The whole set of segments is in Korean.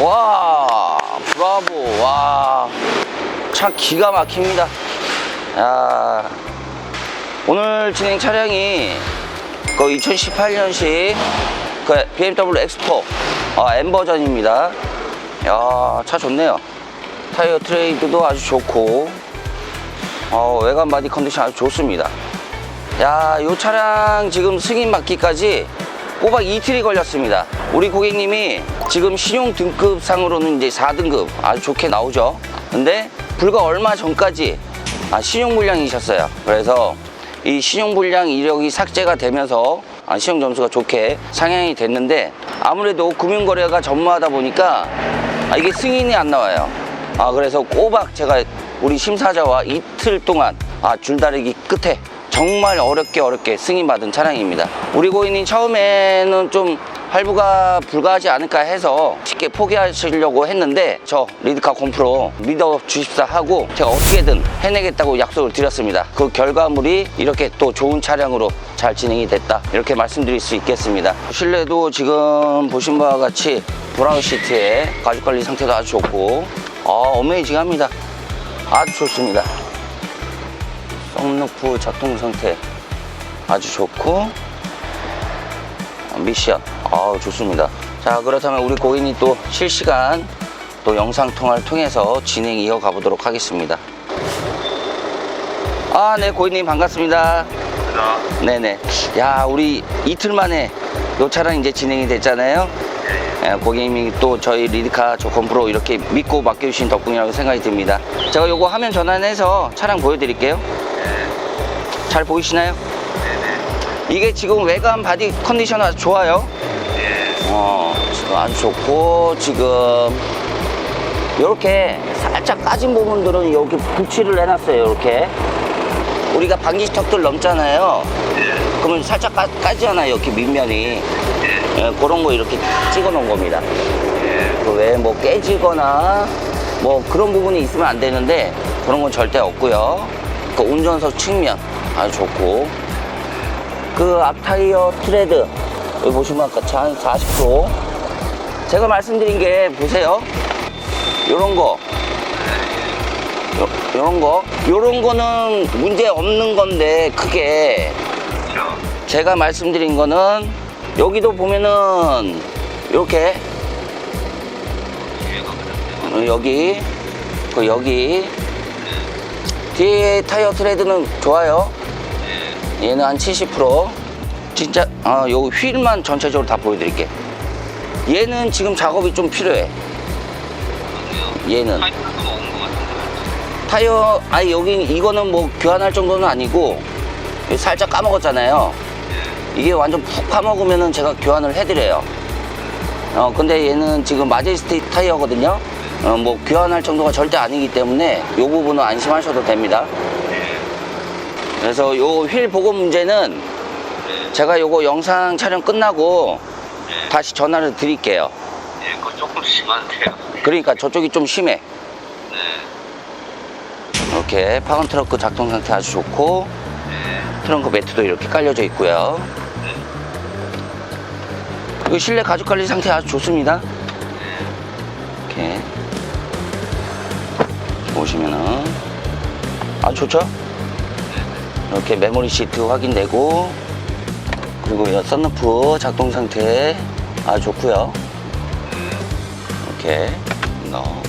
와, 브라보. 와, 참 기가 막힙니다. 야, 오늘 진행 차량이 그 2018년식 그 BMW X4 아, M 버전입니다. 야, 차 좋네요. 타이어 트레이드도 아주 좋고, 어, 외관 바디 컨디션 아주 좋습니다. 야, 이 차량 지금 승인 받기까지 꼬박 이틀이 걸렸습니다. 우리 고객님이 지금 신용 등급 상으로는 이제 4등급 아주 좋게 나오죠. 근데 불과 얼마 전까지 아, 신용 불량이셨어요. 그래서 이 신용 불량 이력이 삭제가 되면서 아, 신용 점수가 좋게 상향이 됐는데 아무래도 금융 거래가 전무하다 보니까 아, 이게 승인이 안 나와요. 아 그래서 꼬박 제가 우리 심사자와 이틀 동안 아 줄다리기 끝에 정말 어렵게 어렵게 승인받은 차량입니다. 우리 고객님 처음에는 좀 할부가 불가하지 않을까 해서 쉽게 포기하시려고 했는데 저 리드카 콤프로 믿어 주십사 하고 제가 어떻게든 해내겠다고 약속을 드렸습니다. 그 결과물이 이렇게 또 좋은 차량으로 잘 진행이 됐다 이렇게 말씀드릴 수 있겠습니다. 실내도 지금 보신 바와 같이 브라운 시트에 가죽 관리 상태도 아주 좋고 아 어메이징합니다. 아주 좋습니다. 썬루프 작동 상태 아주 좋고 미션. 아 좋습니다. 자 그렇다면 우리 고객님 또 실시간 또 영상 통화를 통해서 진행 이어가 보도록 하겠습니다. 아 네 고객님 반갑습니다. 네네. 야 우리 이틀 만에 요 차량 이제 진행이 됐잖아요. 예, 고객님이 또 저희 리드카 조건 프로 이렇게 믿고 맡겨주신 덕분이라고 생각이 듭니다. 제가 요거 화면 전환해서 차량 보여드릴게요 잘 보이시나요? 이게 지금 외관 바디 컨디션 아주 좋아요. 어, 지금 아주 좋고 지금 이렇게 살짝 까진 부분들은 이렇게 붙이를 해놨어요. 이렇게 우리가 방지턱들 넘잖아요. 그러면 살짝 까, 까지잖아요. 이렇게 밑면이 예, 그런 거 이렇게 찍어 놓은 겁니다. 그 외에 뭐 깨지거나 뭐 그런 부분이 있으면 안 되는데 그런 건 절대 없고요. 그 운전석 측면 아주 좋고. 그 앞타이어 트레드 여기 보시면 같이 한40% 제가 말씀드린 게 보세요. 요런 거. 요, 요런 거. 요런 거는 문제 없는 건데 크게. 제가 말씀드린 거는 여기도 보면은 이렇게. 어, 여기. 그 여기 뒤에 타이어 트레드는 좋아요. 얘는 한 70% 진짜 어, 요 휠만 전체적으로 다 보여드릴게. 얘는 지금 작업이 좀 필요해. 얘는. 타이어 아니 여기 이거는 뭐 교환할 정도는 아니고 살짝 까먹었잖아요. 이게 완전 푹 파먹으면은 제가 교환을 해드려요 어 근데 얘는 지금 마제스틱 타이어거든요. 어, 뭐 교환할 정도가 절대 아니기 때문에 이 부분은 안심하셔도 됩니다. 그래서 요 휠 보고 문제는 제가 요거 영상 촬영 끝나고 다시 전화를 드릴게요. 예, 그거 조금 심한데요. 그러니까 저쪽이 좀 심해. 네, 이렇게 파건 트렁크 작동 상태 아주 좋고 네, 트렁크 매트도 이렇게 깔려져 있고요 이 실내 가죽 관리 상태 아주 좋습니다 이렇게 보시면은 아주 좋죠 이렇게 메모리 시트 확인되고 그리고 이 썬루프 작동 상태 아주 좋고요 이렇게 넣어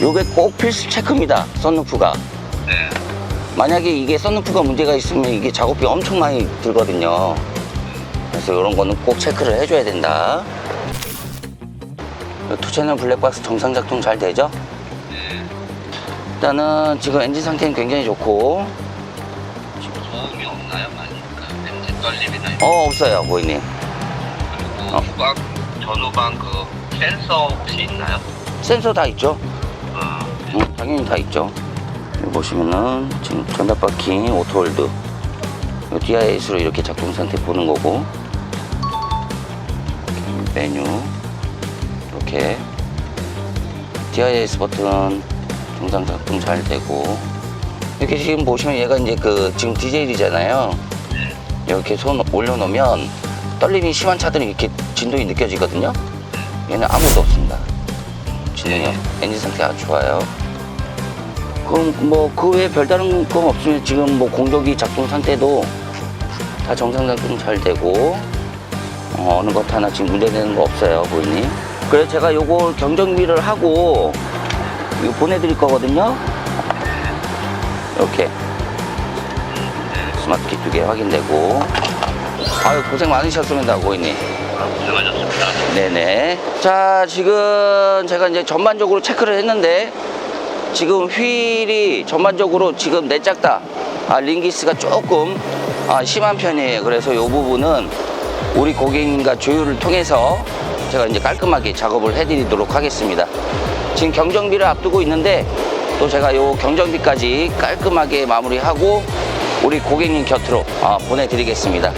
요게 꼭 필수 체크입니다 썬루프가 네. 만약에 이게 썬루프가 문제가 있으면 이게 작업비 엄청 많이 들거든요. 그래서 이런 거는 꼭 체크를 해줘야 된다. 투채널 블랙박스 정상 작동 잘 되죠? 일단은 지금 엔진 상태는 굉장히 좋고, 소음이 없나요, 많이? 그 엔진 떨림이나 이런 어, 없어요, 고객님. 그리고 어. 후방, 전후방 그 센서 혹시 있나요? 센서 다 있죠? 어, 응, 당연히 다 있죠. 여기 보시면은 지금 전자 바킹 오토홀드, DIS로 이렇게 작동 상태 보는 거고, 메뉴, 이렇게 DIS 버튼 정상 작동 잘 되고, 이렇게 지금 보시면 얘가 이제 그 지금 디젤이잖아요. 이렇게 손 올려놓으면 떨림이 심한 차들은 이렇게 진동이 느껴지거든요. 얘는 아무것도 없습니다. 진행형 엔진 상태가 좋아요. 그럼 뭐 그 외에 별다른 건 없으면 지금 뭐 공조기 작동 상태도 다 정상 작동 잘 되고 어, 어느 것 하나 지금 문제되는 거 없어요 고객님. 그래서 제가 요걸 경정비를 하고 이거 보내드릴 거거든요. 이렇게 스마트키 두 개 확인되고 아유 고생 많으셨습니다 고객님. 고생하셨습니다. 네네. 자, 지금 제가 이제 전반적으로 체크를 했는데 지금 휠이 전반적으로 지금 내짝다 아, 링기스가 조금 아, 심한 편이에요. 그래서 이 부분은 우리 고객님과 조율을 통해서 제가 이제 깔끔하게 작업을 해드리도록 하겠습니다. 지금 경정비를 앞두고 있는데 또 제가 요 경정비까지 깔끔하게 마무리하고 우리 고객님 곁으로 아, 보내드리겠습니다.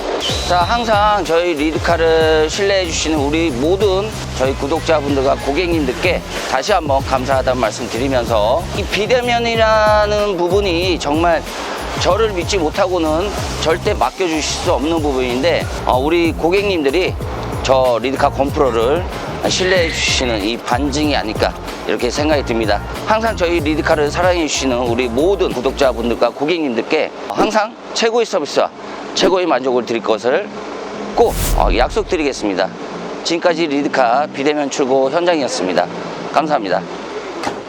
자, 항상 저희 리드카를 신뢰해 주시는 우리 모든 저희 구독자분들과 고객님들께 다시 한번 감사하다는 말씀 드리면서 이 비대면이라는 부분이 정말 저를 믿지 못하고는 절대 맡겨주실 수 없는 부분인데 어, 우리 고객님들이 저 리드카 컴프로를 신뢰해 주시는 이 반증이 아닐까 이렇게 생각이 듭니다. 항상 저희 리드카를 사랑해 주시는 우리 모든 구독자분들과 고객님들께 항상 최고의 서비스와 최고의 만족을 드릴 것을 꼭 어, 약속드리겠습니다. 지금까지 리드카 비대면 출고 현장이었습니다. 감사합니다.